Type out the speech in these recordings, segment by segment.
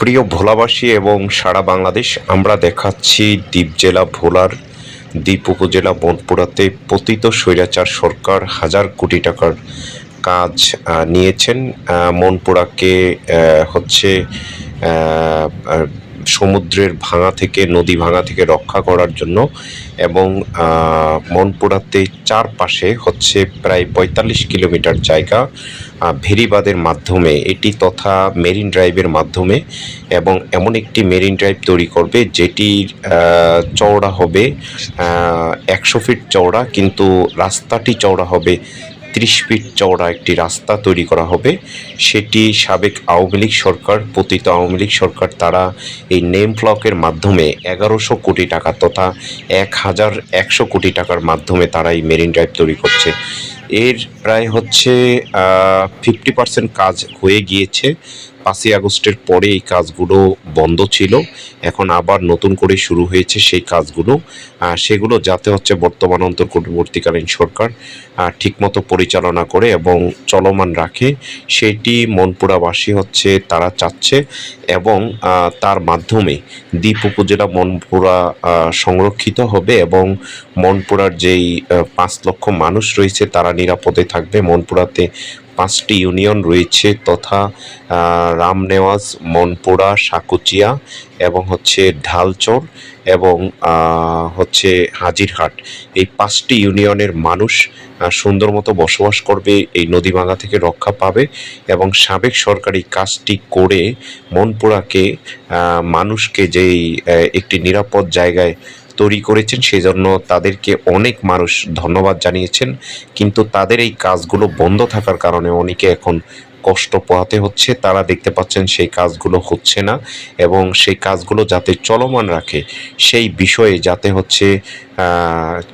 প্রিয় ভোলাবাসী এবং সারা বাংলাদেশ, আমরা দেখাচ্ছি দ্বীপ জেলা ভোলার দ্বীপ উপজেলা বনপুরাতে পতিত স্বৈরাচার সরকার হাজার কোটি টাকার কাজ নিয়েছেন। মনপুরাকে হচ্ছে সমুদ্রের ভাঙা থেকে, নদী ভাঙা থেকে রক্ষা করার জন্য এবং মনপুরাতে চারপাশে হচ্ছে প্রায় পঁয়তাল্লিশ কিলোমিটার জায়গা ভেরিবাদের মাধ্যমে, এটি তথা মেরিন ড্রাইভের মাধ্যমে এবং এমন একটি মেরিন ড্রাইভ তৈরি করবে যেটির চওড়া হবে একশো ফিট চওড়া কিন্তু রাস্তাটি চওড়া হবে ত্রিশ ফিট চওড়া একটি রাস্তা তৈরি করা হবে। সেটি সাবেক আওয়ামী লীগ সরকার, পতিত আওয়ামী লীগ সরকার, তারা এই নেম ফ্লকের মাধ্যমে এগারোশো কোটি টাকা তথা এক হাজার একশো কোটি টাকার মাধ্যমে তারা এই মেরিন ড্রাইভ তৈরি করছে। এর প্রায় হচ্ছে ফিফটি পার্সেন্ট কাজ হয়ে গিয়েছে। পাঁচই আগস্টের পরে এই কাজগুলো বন্ধ ছিল। এখন আবার নতুন করে শুরু হয়েছে সেই কাজগুলো। সেগুলো যাতে হচ্ছে বর্তমান অন্তর্বর্তীকালীন সরকার ঠিকমতো পরিচালনা করে এবং চলমান রাখে, সেটি মনপুরাবাসী হচ্ছে তারা চাচ্ছে এবং তার মাধ্যমে দ্বীপ উপজেলা মনপুরা সংরক্ষিত হবে এবং মনপুরার যেই পাঁচ লক্ষ মানুষ রয়েছে তারা নিরাপদে থাকবে। মনপুরাতে পাঁচটি ইউনিয়ন রয়েছে তথা রামনেওয়াজ, মনপুরা, সাকুচিয়া এবং হচ্ছে ঢালচর এবং হচ্ছে হাজিরহাট। এই পাঁচটি ইউনিয়নের মানুষ সুন্দর মতো বসবাস করবে, এই নদী ভাঙা থেকে রক্ষা পাবে এবং সাবেক সরকারি কাজটি করে মনপুরাকে মানুষকে যেই একটি নিরাপদ জায়গায় তৈরি করেছেন, সেজন্য তাদেরকে অনেক মানুষ ধন্যবাদ জানিয়েছেন। কিন্তু তাদের এই কাজগুলো বন্ধ থাকার কারণে অনেকে এখন কষ্ট পোহাতে হচ্ছে। তারা দেখতে পাচ্ছেন সেই কাজগুলো হচ্ছে না এবং সেই কাজগুলো যাতে চলমান রাখে, সেই বিষয়ে যাতে হচ্ছে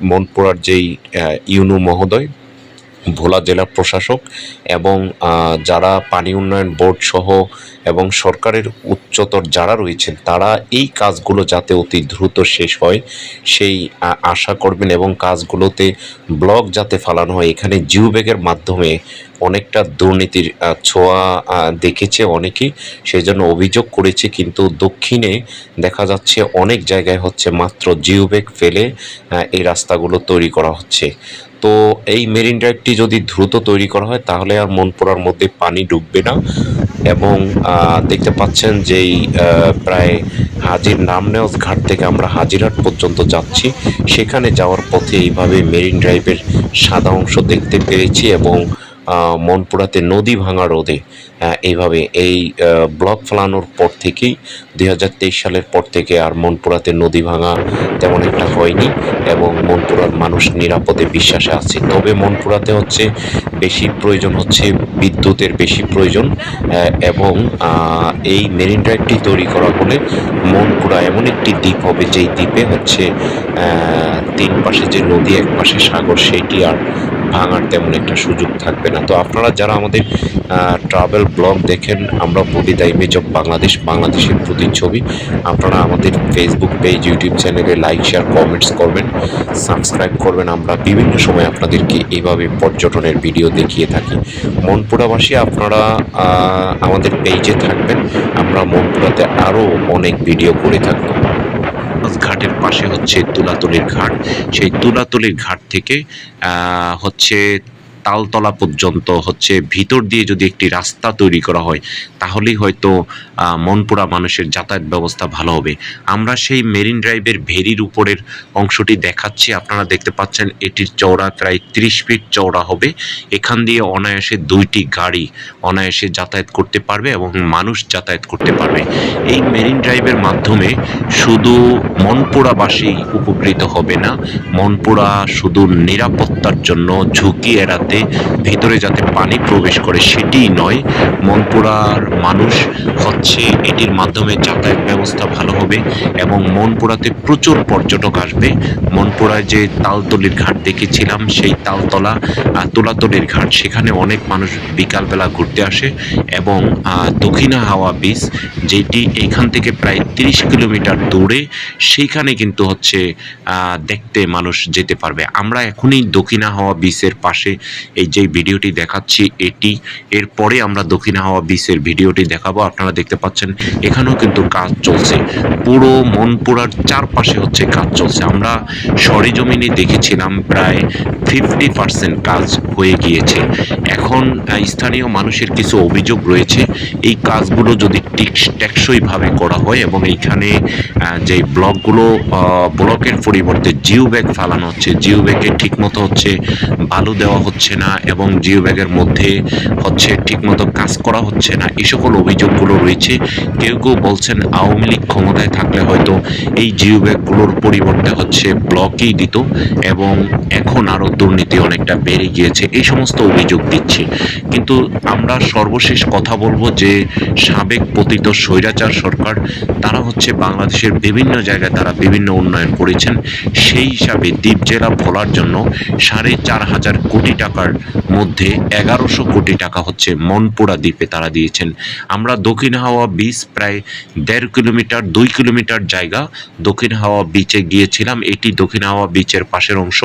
মনপুরার যেই ইউনু মহোদয়, ভোলা জেলা প্রশাসক এবং যারা পানি উন্নয়ন বোর্ড সহ এবং সরকারের উচ্চতর যারা রয়েছেন, তারা এই কাজগুলো যাতে অতি দ্রুত শেষ হয়, সেই আশা করবেন এবং কাজগুলোতে ব্লক যাতে ফালানো হয়। এখানে জিও ব্যাগের মাধ্যমে অনেকটা দুর্নীতির ছোঁয়া দেখেছে অনেকেই সেই জন্য অভিযোগ করেছে, কিন্তু দক্ষিণে দেখা যাচ্ছে অনেক জায়গায় হচ্ছে মাত্র জিও ব্যাগ ফেলে এই রাস্তাগুলো তৈরি করা হচ্ছে। তো এই মেরিন ড্রাইভটি যদি দ্রুত তৈরি করা হয়, তাহলে আর মনপুরার মধ্যে পানি ডুববে না এবং দেখতে পাচ্ছেন যেই আহ, প্রায় হাজির নামনেওয়াজ ঘাট থেকে আমরা হাজিরহাট পর্যন্ত যাচ্ছি। সেখানে যাওয়ার পথে এইভাবে মেরিন ড্রাইভের সাদা অংশ দেখতে পেরেছি এবং মনপুরাতে নদী ভাঙা আহ, এইভাবে এই ব্লক ফেলানোর পর থেকেই দুই হাজার তেইশ সালের পর থেকে আর মনপুরাতে নদী ভাঙা তেমন একটা হয়নি এবং মনপুরার মানুষ নিরাপদে বিশ্বাসে আছে। তবে মনপুরাতে হচ্ছে বেশি প্রয়োজন হচ্ছে বিদ্যুতের বেশি প্রয়োজন এবং এই মেরিন ড্রাইভটি তৈরি করা হলে মনপুরা এমন একটি দ্বীপ হবে যেই দ্বীপে হচ্ছে তিন পাশে যে নদী, এক পাশে সাগর, সেটি আর ভাঙার তেমন একটা সুযোগ থাকবে না। তো আপনারা যারা আমাদের ট্রাভেল ব্লগ দেখেন, আমরা বলি দ্য ইমেজ অফ বাংলাদেশ, বাংলাদেশের প্রতিচ্ছবি। আপনারা আমাদের ফেসবুক পেজ ইউটিউব চ্যানেলে লাইক শেয়ার কমেন্টস করবেন সাবস্ক্রাইব করবেন। আমরা বিভিন্ন সময় আপনাদেরকে এইভাবে পর্যটনের ভিডিও দেখিয়ে থাকি। মনপুরাবাসী, আপনারা আমাদের পেজে থাকবেন। আমরা মনপুরাতে আরও অনেক ভিডিও করে থাকব। ঘাটের পাশে হচ্ছে তুলাতলির ঘাট। সেই তুলাতলির ঘাট থেকে হচ্ছে তালতলা পর্যন্ত হচ্ছে ভিতর দিয়ে যদি একটি রাস্তা তৈরি করা হয়, তাহলেই হয়তো মনপুরা মানুষের যাতায়াত ব্যবস্থা ভালো হবে। আমরা সেই মেরিন ড্রাইভের ভেরির উপরের অংশটি দেখাচ্ছি। আপনারা দেখতে পাচ্ছেন, এটির চওড়া প্রায় ত্রিশ ফিট চওড়া হবে। এখান দিয়ে অনায়াসে দুইটি গাড়ি অনায়াসে যাতায়াত করতে পারবে এবং মানুষ যাতায়াত করতে পারবে। এই মেরিন ড্রাইভের মাধ্যমে শুধু মনপুরাবাসী উপকৃত হবে না, মনপুরা শুধু নিরাপত্তার জন্য ঝুঁকি এড়াতে ভিতরে যাতে পানি প্রবেশ করে সেটিই নয়, মনপুরার মানুষ হচ্ছে এটির মাধ্যমে যাতায়াত ব্যবস্থা ভালো হবে এবং মনপুরাতে প্রচুর পর্যটক আসবে। মনপুরায় যে তালতলির ঘাট দেখেছিলাম, সেই তালতলা তোলাতলির ঘাট, সেখানে অনেক মানুষ বিকালবেলা ঘুরতে আসে এবং দক্ষিণা হাওয়া বিচ যেটি এখান থেকে প্রায় তিরিশ কিলোমিটার দূরে, সেইখানে কিন্তু হচ্ছে দেখতে মানুষ যেতে পারবে। আমরা এখনই দক্ষিণা হাওয়া বিচের পাশে এই যে ভিডিওটি দেখাচ্ছি, এটি এরপরে আমরা দক্ষিণ হাওয়া বিচের ভিডিওটি দেখাবো। আপনারা দেখতে পাচ্ছেন, এখানেও কিন্তু কাজ চলছে। পুরো মনপুরার চারপাশে হচ্ছে কাজ চলছে। আমরা সরেজমিনে দেখেছিলাম প্রায় ফিফটি পার্সেন্ট কাজ হয়ে গিয়েছে। এখন স্থানীয় মানুষের কিছু অভিযোগ রয়েছে। এই কাজগুলো যদি টিক- টেকসইভাবে করা হয় এবং এইখানে যে ব্লকগুলো ব্লকের পরিবর্তে জিও ব্যাগ ফালানো হচ্ছে জিও ব্যাগে ঠিকমতো হচ্ছে বালু দেওয়া হচ্ছে না এবং জিও ব্যাগের মধ্যে হচ্ছে ঠিকমতো কাজ করা হচ্ছে না। এই সকল অভিযোগগুলো রয়েছে। কেউ কেউ বলছেন আওয়ামী লীগ ক্ষমতায় থাকলে হয়তো এই জিও ব্যাগগুলোর পরিবর্তে হচ্ছে ব্লকই দিত এবং এখন আরও দুর্নীতি অনেকটা বেড়ে গিয়েছে। এই সমস্ত অভিযোগ দিচ্ছে। কিন্তু আমরা সর্বশেষ কথা বলব যে সাবেক পতিত স্বৈরাচার সরকার, তারা হচ্ছে বাংলাদেশের বিভিন্ন জায়গায় তারা বিভিন্ন উন্নয়ন করেছেন। সেই হিসাবে দ্বীপ জেলা ভোলার জন্য সাড়ে চার হাজার কোটি টাকার মধ্যে এগারোশো কোটি টাকা হচ্ছে মনপুরা দ্বীপে তারা দিয়েছেন। আমরা দক্ষিণ হাওয়া বিচ প্রায় দেড় কিলোমিটার, দুই কিলোমিটার জায়গা দক্ষিণ হাওয়া বিচে গিয়েছিলাম। এটি দক্ষিণ হাওয়া বিচের পাশের অংশ।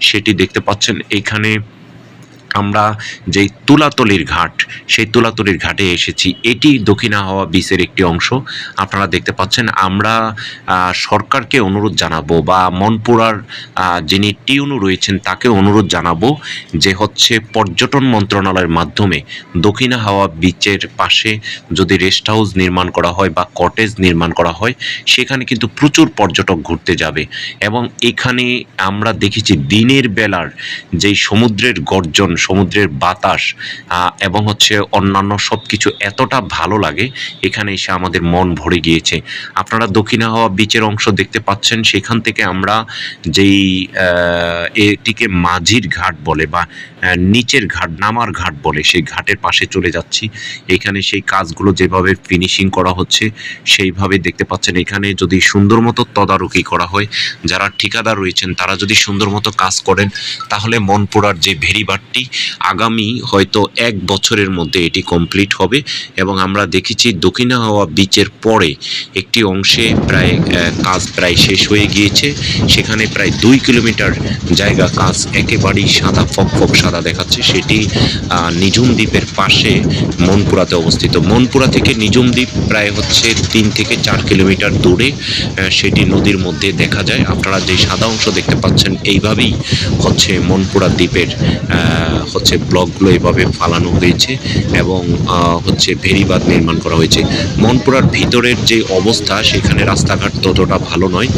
সেটি দেখতে পাচ্ছেন, এখানে আমরা যেই তুলাতলির ঘাট, সেই তুলাতলির ঘাটে এসেছি। এটি দক্ষিণ হাওয়া বিচের একটি অংশ। আপনারা দেখতে পাচ্ছেন, আমরা সরকারকে অনুরোধ জানাব বা মনপুরার যিনি টিউনু রয়েছেন, তাকে অনুরোধ জানাব যে হচ্ছে পর্যটন মন্ত্রণালয়ের মাধ্যমে দক্ষিণ হাওয়া বিচের পাশে যদি রেস্ট হাউস নির্মাণ করা হয় বা কটেজ নির্মাণ করা হয়, সেখানে কিন্তু প্রচুর পর্যটক ঘুরতে যাবে। এবং এখানে আমরা দেখেছি দিনের বেলার যেই সমুদ্রের গর্জন সমুদ্রের বাতাস এবং হচ্ছে অন্যান্য সব কিছু এতটা ভালো লাগে, এখানে এসে আমাদের মন ভরে গিয়েছে। আপনারা দক্ষিণ হওয়া বিচের অংশ দেখতে পাচ্ছেন, সেখান থেকে আমরা যেই এটিকে মাঝির ঘাট বলে বা নিচের ঘাট, নামার ঘাট বলে, সেই ঘাটের পাশে চলে যাচ্ছি। এখানে সেই কাজগুলো যেভাবে ফিনিশিং করা হচ্ছে, সেইভাবে দেখতে পাচ্ছেন। এখানে যদি সুন্দর মতো তদারকি করা হয়, যারা ঠিকাদার রয়েছেন, তারা যদি সুন্দর মতো কাজ করেন, তাহলে মনপুরার যে ভেরিবারটি আগামী হয়তো এক বছরের মধ্যে এটি কমপ্লিট হবে এবং আমরা দেখেছি দক্ষিণা হাওয়া বিচের পরে একটি অংশে প্রায় কাজ প্রায় শেষ হয়ে গিয়েছে। সেখানে প্রায় দুই কিলোমিটার জায়গা কাজ একেবারেই সাদা, ফক ফক সাদা দেখাচ্ছে। সেটি নিঝুম দ্বীপের পাশে মনপুরাতে অবস্থিত। মনপুরা থেকে নিঝুম দ্বীপ প্রায় হচ্ছে তিন থেকে চার কিলোমিটার দূরে সেটি নদীর মধ্যে দেখা যায়। আপনারা যে সাদা অংশ দেখতে পাচ্ছেন, এইভাবেই হচ্ছে মনপুরা দ্বীপের হচ্ছে ব্লকগুলো এইভাবে ফালানো হয়েছে এবং হচ্ছে ভেরিবাদ নির্মাণ করা হয়েছে। মনপুরার ভিতরের যে অবস্থা, সেখানে রাস্তাঘাট ততটা ভালো নয়।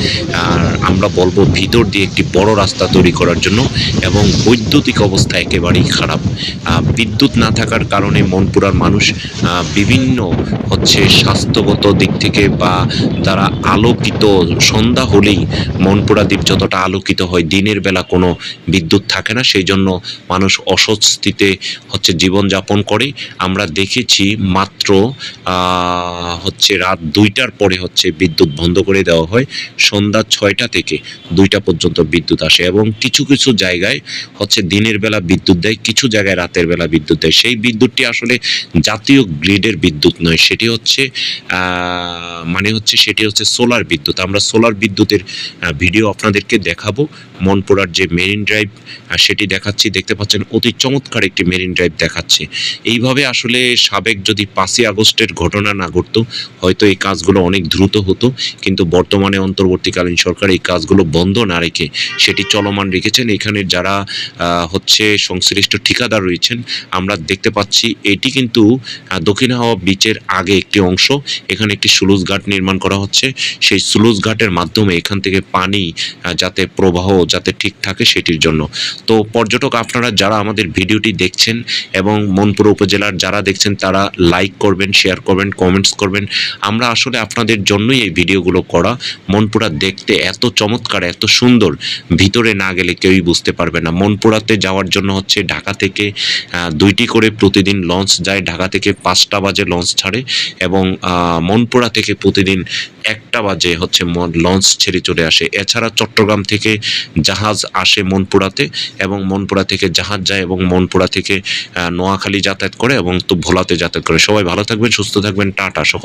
আর আমরা বলব ভিতর দিয়ে একটি বড় রাস্তা তৈরি করার জন্য এবং বৈদ্যুতিক অবস্থা একেবারেই খারাপ। বিদ্যুৎ না থাকার কারণে মনপুরার মানুষ বিভিন্ন হচ্ছে স্বাস্থ্যগত দিক থেকে বা তারা আলোকিত, সন্ধ্যা হলেই মনপুরা দ্বীপ যতটা আলোকিত হয়, দিনের বেলা কোনো বিদ্যুৎ থাকে না। সেই জন্য মানুষ অস্বস্তিতে হচ্ছে জীবনযাপন করে। আমরা দেখেছি মাত্র হচ্ছে রাত দুইটার পরে হচ্ছে বিদ্যুৎ বন্ধ করে দেওয়া হয়। সন্ধ্যা ছয়টা থেকে দুইটা পর্যন্ত বিদ্যুৎ আসে এবং কিছু কিছু জায়গায় হচ্ছে দিনের বেলা বিদ্যুৎ দেয়, কিছু জায়গায় রাতের বেলা বিদ্যুৎ দেয়। সেই বিদ্যুৎটি আসলে জাতীয় গ্রিডের বিদ্যুৎ নয়, সেটি হচ্ছে মানে হচ্ছে সেটি হচ্ছে সোলার বিদ্যুৎ। আমরা সোলার বিদ্যুতের ভিডিও আপনাদেরকে দেখাবো। মনপুরার যে মেরিন ড্রাইভ সেটি দেখাচ্ছি। দেখতে পাচ্ছেন অতি চমৎকার একটি মেরিন ড্রাইভ দেখাচ্ছে। এইভাবে আসলে সাবেক যদি পাঁচই আগস্টের ঘটনা না ঘটতো, হয়তো এই কাজগুলো অনেক দ্রুত হতো, কিন্তু বর্তমানে অন্তর্বর্তীকালীন সরকার এই কাজগুলো বন্ধ না রেখে সেটি চলমান রেখেছেন। এখানে যারা হচ্ছে সংশ্লিষ্ট ঠিকাদার রয়েছেন, আমরা দেখতে পাচ্ছি এটি কিন্তু দক্ষিণ হাওয়া বিচের আগে একটি অংশ, এখানে একটি সুলুজ ঘাট নির্মাণ করা হচ্ছে। সেই সুলুজ ঘাটের মাধ্যমে এখান থেকে পানি যাতে প্রবাহ যাতে ঠিক থাকে সেটির জন্য। তো পর্যটক আপনারা যারা আমাদের ভিডিওটি দেখছেন এবং মনপুর উপজেলার যারা দেখছেন, তারা লাইক করবেন শেয়ার করবেন কমেন্টস করবেন। আমরা আসলে আপনাদের জন্যই এই ভিডিওগুলো করা। মনপুরা দেখতে এত চমৎকার, এত সুন্দর। ভিতরে না গেলে কেউই বুঝতে পারবে না। মনপুরাতে যাওয়ার জন্য হচ্ছে ঢাকা থেকে দুইটি করে প্রতিদিন লঞ্চ যায়। ঢাকা থেকে পাঁচটা বাজে লঞ্চ ছাড়ে এবং মনপুরা থেকে প্রতিদিন একটা বাজে হচ্ছে লঞ্চ ছেড়ে চলে আসে। এছাড়া চট্টগ্রাম থেকে জাহাজ আসে মনপুরাতে এবং মনপুরা থেকে জাহাজ যায় এবং মনপুরা থেকে নোয়াখালী যাতায়াত করে এবং তো ভোলাতে যাতায়াত করে। সবাই ভালো থাকবেন, সুস্থ থাকবেন, টাটা, সকল